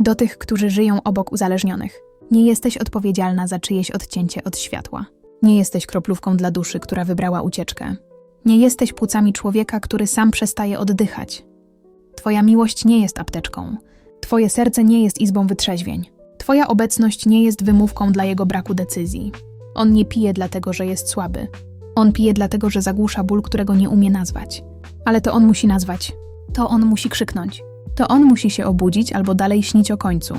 Do tych, którzy żyją obok uzależnionych. Nie jesteś odpowiedzialna za czyjeś odcięcie od światła. Nie jesteś kroplówką dla duszy, która wybrała ucieczkę. Nie jesteś płucami człowieka, który sam przestaje oddychać. Twoja miłość nie jest apteczką. Twoje serce nie jest izbą wytrzeźwień. Twoja obecność nie jest wymówką dla jego braku decyzji. On nie pije dlatego, że jest słaby. On pije dlatego, że zagłusza ból, którego nie umie nazwać. Ale to on musi nazwać. To on musi krzyknąć. To on musi się obudzić albo dalej śnić o końcu.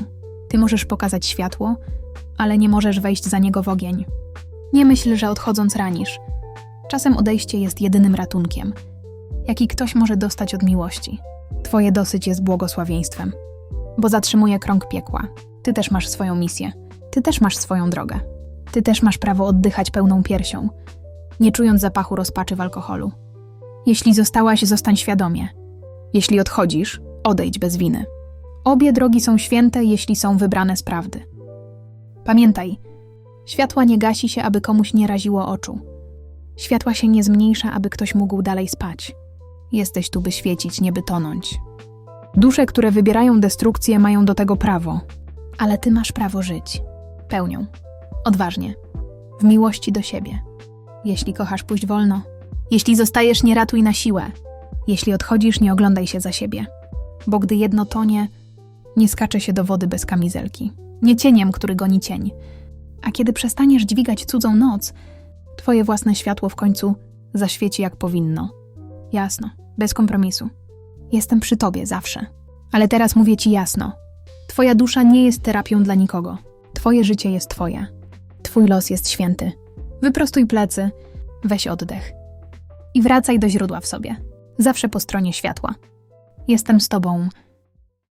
Ty możesz pokazać światło, ale nie możesz wejść za niego w ogień. Nie myśl, że odchodząc ranisz. Czasem odejście jest jedynym ratunkiem, jaki ktoś może dostać od miłości. Twoje dosyć jest błogosławieństwem, bo zatrzymuje krąg piekła. Ty też masz swoją misję. Ty też masz swoją drogę. Ty też masz prawo oddychać pełną piersią, nie czując zapachu rozpaczy w alkoholu. Jeśli zostałaś, zostań świadomie. Jeśli odchodzisz, odejdź bez winy. Obie drogi są święte, jeśli są wybrane z prawdy. Pamiętaj, światła nie gasi się, aby komuś nie raziło oczu. Światła się nie zmniejsza, aby ktoś mógł dalej spać. Jesteś tu, by świecić, nie by tonąć. Dusze, które wybierają destrukcję, mają do tego prawo, ale ty masz prawo żyć. Pełnią. Odważnie. W miłości do siebie. Jeśli kochasz, pójść wolno. Jeśli zostajesz, nie ratuj na siłę. Jeśli odchodzisz, nie oglądaj się za siebie. Bo gdy jedno tonie, nie skacze się do wody bez kamizelki. Nie cieniem, który goni cień. A kiedy przestaniesz dźwigać cudzą noc, twoje własne światło w końcu zaświeci jak powinno. Jasno, bez kompromisu. Jestem przy tobie zawsze. Ale teraz mówię ci jasno. Twoja dusza nie jest terapią dla nikogo. Twoje życie jest twoje. Twój los jest święty. Wyprostuj plecy, weź oddech. I wracaj do źródła w sobie. Zawsze po stronie światła. Jestem z tobą